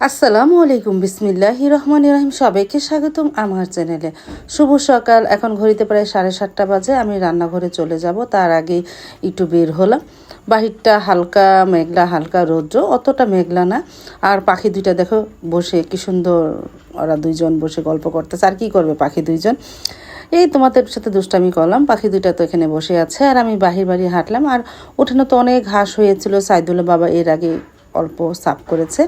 আসসালামু আলাইকুম, বিসমিল্লাহি রহমান রহিম। সবাইকে স্বাগতম আমার চ্যানেলে। শুভ সকাল। এখন ঘড়িতে প্রায় সাড়ে সাতটা বাজে। আমি রান্নাঘরে চলে যাব। তার আগে একটু বের হলাম। বাহিরটা হালকা মেঘলা, হালকা রৌদ্র। অতটা মেঘলা না। আর পাখি দুইটা দেখো, বসে কি সুন্দর ওরা দুইজন বসে গল্প করতেছে। আর কি করবে পাখি দুইজন? এই তোমাদের সাথে দুষ্টামি করলাম। পাখি দুইটা তো এখানে বসে আছে। আর আমি বাহির বাড়ি হাঁটলাম। আর উঠানে তো অনেক ঘাস হয়েছিল। সাইদুল্লাহ বাবা এর আগে অল্প সাফ করেছে।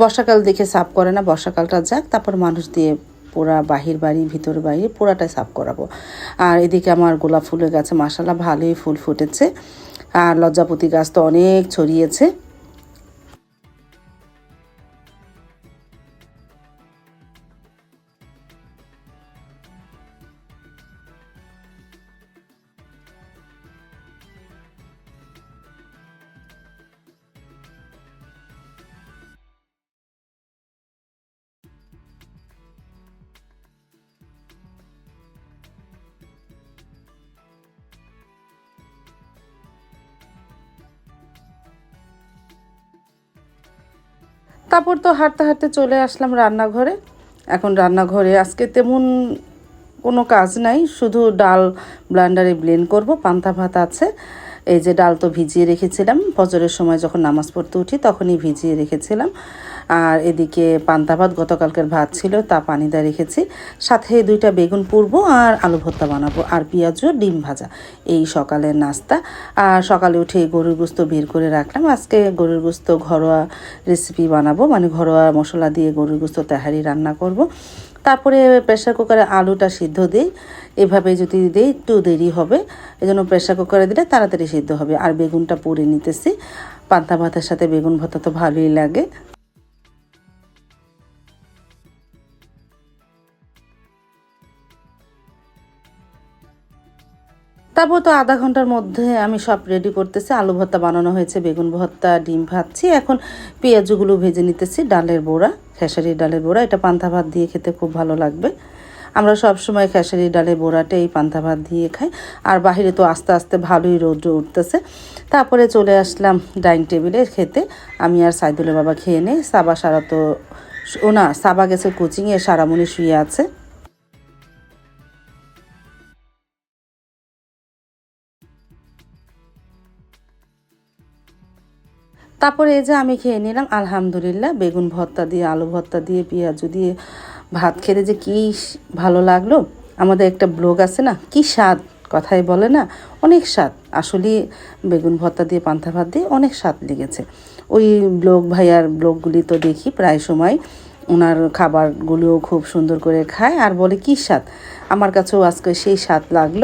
বর্ষাকাল দেখে সাফ করে না, বর্ষাকালটা যাক, তারপর মানুষ দিয়ে পুরা বাহির বাড়ি, ভিতর বাড়ি পুরাটাই সাফ করাবো। আর এদিকে আমার গোলাপ ফুলের গাছে মাসালা ভালোই ফুল ফুটেছে। আর লজ্জাপতি গাছ তো অনেক ছড়িয়েছে। তারপর তো হাঁটতে হাঁটতে চলে আসলাম রান্নাঘরে। এখন রান্নাঘরে আজকে তেমন কোনো কাজ নাই, শুধু ডাল ব্লান্ডারে ব্লেন্ড করব, পান্তা ভাত আছে। এই যে ডাল তো ভিজিয়ে রেখেছিলাম, ফজরের সময় যখন নামাজ পড়তে উঠি তখনই ভিজিয়ে রেখেছিলাম। আর এদিকে পান্তা ভাত গতকালকের ভাত ছিল, তা পানি দিয়ে রেখেছি। সাথে দুইটা বেগুন পুরবো আর আলু ভর্তা বানাবো আর পেঁয়াজ ও ডিম ভাজা। এই সকালের নাস্তা। আর সকালে উঠে গরুর গোস্ত বের করে রাখলাম। আজকে গরুর গোস্ত ঘরোয়া রেসিপি বানাবো মানে ঘরোয়া মশলা দিয়ে গরুর গোস্ত তেহারি রান্না করব। তারপরে প্রেশার কুকারে আলুটা সিদ্ধ দিই। এভাবে যদি দিই, একটু দেরি হবে। এই জন্য প্রেশার কুকারে দিলে তাড়াতাড়ি সিদ্ধ হবে। আর বেগুনটা পুড়ে নিতেছি। পান্তা ভাতের সাথে বেগুন ভাতা তো ভালোই লাগে। তারপর তো আধা ঘণ্টার মধ্যে আমি সব রেডি করতেছি। আলু ভর্তা বানানো হয়েছে, বেগুন ভর্তা, ডিম ভাজছি। এখন পেঁয়াজগুলো ভেজে নিতেছি, ডালের বড়া, খেসারির ডালের বড়া। এটা পান্তা ভাত দিয়ে খেতে খুব ভালো লাগবে। আমরা সব সময় খেসারি ডালের বড়াটা এই পান্তা ভাত দিয়ে খাই। আর বাহিরে তো আস্তে আস্তে ভালোই রৌদ্র উঠতেছে। তারপরে চলে আসলাম ডাইনিং টেবিলে খেতে। আমি আর সাইদুলের বাবা খেয়ে নেই। সাবা সারা তো, ও না, সাবা গেছে কোচিংয়ে, সারামণি শুয়ে আছে। তারপরে এই যে আমি খেয়ে নিলাম, আলহামদুলিল্লাহ, বেগুন ভর্তা দিয়ে, আলু ভর্তা দিয়ে, পেঁয়াজ দিয়ে ভাত খেতে যে কী ভালো লাগল। আমাদের একটা ব্লগ আছে না, কি স্বাদ কথাই বলে না, অনেক স্বাদ। আসলে বেগুন ভর্তা দিয়ে পান্তা ভাত দিয়ে অনেক স্বাদ লেগেছে। ওই ব্লগ ভাইয়ার ব্লগগুলি তো দেখি প্রায় সময়। ওনার খাবারগুলোও খুব সুন্দর করে খায় আর বলে কী স্বাদ। আমার কাছেও আজকে সেই স্বাদ লাগল।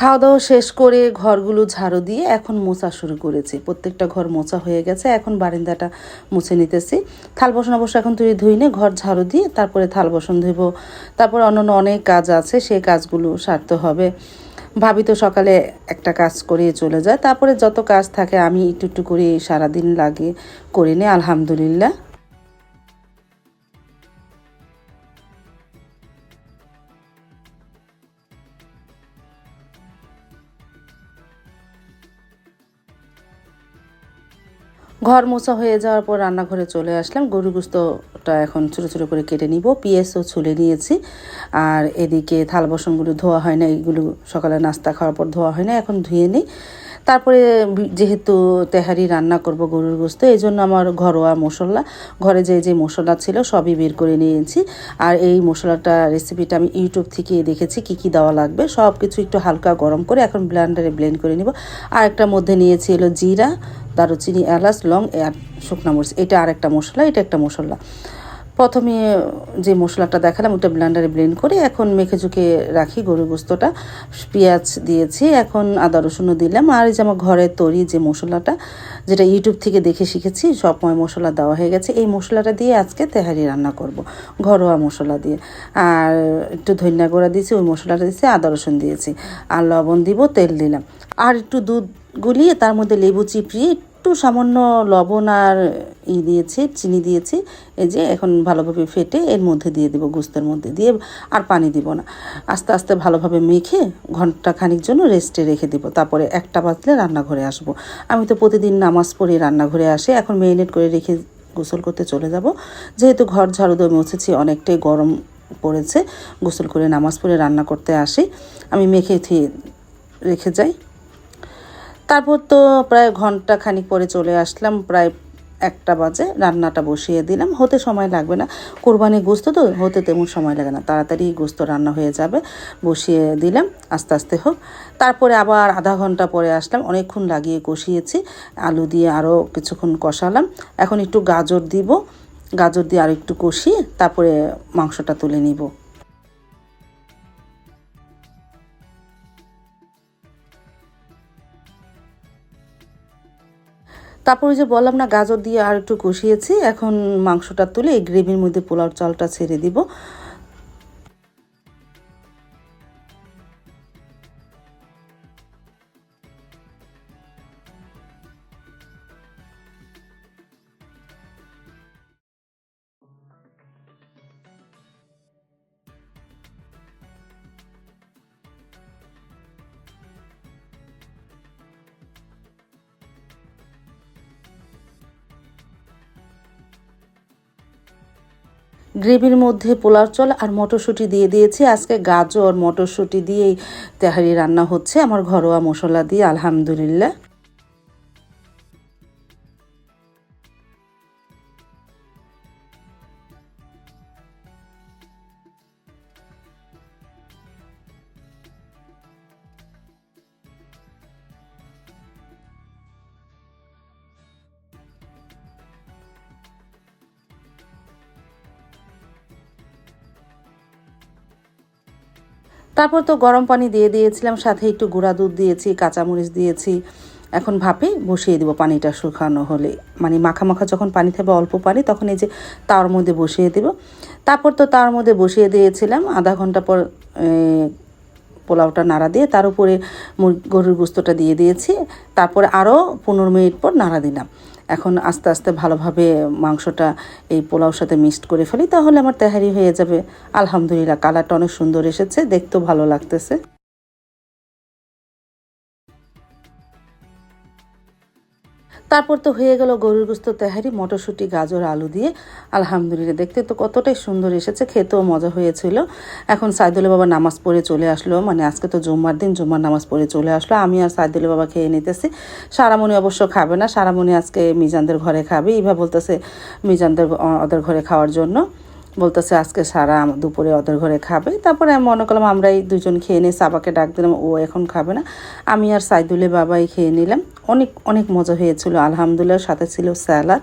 খাওয়া দাওয়া শেষ করে ঘরগুলো ঝাড়ু দিয়ে এখন মোছা শুরু করেছি। প্রত্যেকটা ঘর মোছা হয়ে গেছে, এখন বারিন্দাটা মুছে নিতেছি। থাল বসন অবশ্য এখন তুই ধুই নে ঘর ঝাড়ু দিয়ে তারপরে থাল বসন ধুইব। তারপর অন্যান্য অনেক কাজ আছে সেই কাজগুলো সারতে হবে। ভাবি তো সকালে একটা কাজ করে চলে যায়। তারপরে যত কাজ থাকে আমি একটু একটু করে সারাদিন লাগে করে নে আলহামদুলিল্লাহ। ঘর মোছা হয়ে যাওয়ার পর রান্নাঘরে চলে আসলাম। গরু গুস্তটা এখন ছোটো ছোটো করে কেটে নিব। পিএসও ছুলে নিয়েছি। আর এদিকে থাল বাসনগুলো ধোয়া হয় না এইগুলো সকালে নাস্তা খাওয়ার পর ধোয়া হয় না, এখন ধুয়ে নিই। তারপরে যেহেতু তেহারি রান্না করব গরুর গোস্ত এই জন্য আমার ঘরোয়া মশলা, ঘরে যে যে মশলা ছিল সবই বের করে নিয়েছি। আর এই মশলাটা রেসিপিটা আমি ইউটিউব থেকে দেখেছি, কি কি দেওয়া লাগবে সব কিছু একটু হালকা গরম করে এখন ব্লেন্ডারে ব্লেন্ড করে নিব। আর একটা মধ্যে নিয়েছি হলো জিরা দারুচিনি, এলাচ, লং আর শুকনা মরিচ। এটা আরেকটা মশলা, এটা একটা মশলা। প্রথমে যে মশলাটা দেখালাম, ওটা ব্লেন্ডারে ব্লেন্ড করে এখন মেখে ঝুঁকে রাখি গরুর গোস্তটা। পেঁয়াজ দিয়েছি, এখন আদা রসুনও দিলাম। আর এই যে আমার ঘরের তৈরি যে মশলাটা, যেটা ইউটিউব থেকে দেখে শিখেছি সবময় মশলা দেওয়া হয়ে গেছে। এই মশলাটা দিয়ে আজকে তেহারি রান্না করব, ঘরোয়া মশলা দিয়ে। আর একটু ধনিয়া গুঁড়া দিয়েছি, ওই মশলাটা দিয়েছি, আদা রসুন দিয়েছি। আর লবণ দিব, তেল দিলাম। আর একটু দুধ গুলিয়ে তার মধ্যে লেবু চিপড়িয়ে একটু সামান্য লবণ আর ই দিয়েছি, চিনি দিয়েছি। এই যে এখন ভালোভাবে ফেটে এর মধ্যে দিয়ে দেবো, গুস্তের মধ্যে দিয়ে আর পানি দিব না। আস্তে আস্তে ভালোভাবে মেখে ঘণ্টা খানিক জন্য রেস্টে রেখে দিব। তারপরে একটা বাজলে রান্নাঘরে আসব। আমি তো প্রতিদিন নামাজ পড়ে রান্নাঘরে আসি, এখন মেরিনেট করে রেখে গোসল করতে চলে যাব। যেহেতু ঘর ঝাড়ু দিয়ে মুছেছি, অনেকটাই গরম পড়েছে, গোসল করে নামাজ পড়ে রান্না করতে আসি। আমি মেখে রেখে যাই। তারপর তো প্রায় ঘণ্টা খানিক পরে চলে আসলাম, প্রায় একটা বাজে, রান্নাটা বসিয়ে দিলাম। হতে সময় লাগবে না। কোরবানি গোস্ত তো হতে তেমন সময় লাগে না। তাড়াতাড়ি গোস্ত রান্না হয়ে যাবে, বসিয়ে দিলাম, আস্তে আস্তে হোক। তারপরে আবার আধা ঘণ্টা পরে আসলাম, অনেকক্ষণ লাগিয়ে কষিয়েছি, আলু দিয়ে আরও কিছুক্ষণ কষালাম। এখন একটু গাজর দিব, গাজর দিয়ে আর একটু কষিয়ে তারপরে মাংসটা তুলে নিব। তারপরে যে বললাম না, গাজর দিয়ে আর একটু কষিয়েছি। এখন মাংসটা তুলে এই গ্রেভির মধ্যে পোলাও চালটা ছেড়ে দিব। গ্রেভির মধ্যে পোলাও চল আর মটরশুঁটি দিয়ে দিয়েছি। আজকে গাজর, মটরশুঁটি দিয়েই তেহারি রান্না হচ্ছে। আমার ঘরোয়া মশলা দিয়ে, আলহামদুলিল্লাহ। তারপর তো গরম পানি দিয়ে দিয়েছিলাম, সাথে একটু গুঁড়া দুধ দিয়েছি, কাঁচামরিচ দিয়েছি। এখন ভাপে বসিয়ে দেবো পানিটা শুকানো হলে। মানে মাখা মাখা যখন পানি থাকবে, অল্প পানি, তখন এই যে তার মধ্যে বসিয়ে দিব। তারপর তো তার মধ্যে বসিয়ে দিয়েছিলাম, আধা ঘণ্টা পর পোলাওটা নাড়া দিয়ে তার উপরে গরুর গোস্তটা দিয়ে দিয়েছি। তারপরে আরও পনেরো মিনিট পর নাড়া দিলাম। এখন আস্তে আস্তে ভালোভাবে মাংসটা এই পোলাওর সাথে মিক্সড করে ফেলি, তাহলে আমার তেহারি হয়ে যাবে। আলহামদুলিল্লাহ, কালারটা অনেক সুন্দর এসেছে, দেখতেও ভালো লাগতেছে। তারপর তো হয়ে গেল গরুর গুস্ত তেহারি, মটরশুঁটি, গাজর, আলু দিয়ে। আলহামদুলিল্লাহ, দেখতে তো কতটাই সুন্দর এসেছে, খেতেও মজা হয়েছিল। এখন সাইদুল বাবা নামাজ পড়ে চলে আসলো মানে আজকে তো জুম্মার দিন, জুম্মার নামাজ পড়ে চলে আসলো। আমি আর সাইদুল বাবা খেয়ে নিতেছি। সারামণি অবশ্য খাবে না, সারামণি আজকে মিজানদের ঘরে খাবে, ইভা বলতেছে মিজানদের ওদের ঘরে খাওয়ার জন্য। বলতেছে, আজকে সারা দুপুরে ওদের ঘরে খাবে। তারপরে আমি মনে করলাম, আমরাই দুজন খেয়ে নিয়ে সাবাকে ডাক দিলাম, ও এখন খাবে না। আমি আর সাইদুলের বাবাই খেয়ে নিলাম। অনেক অনেক মজা হয়েছিল। আলহামদুলিল্লাহ, সাথে ছিল স্যালাদ।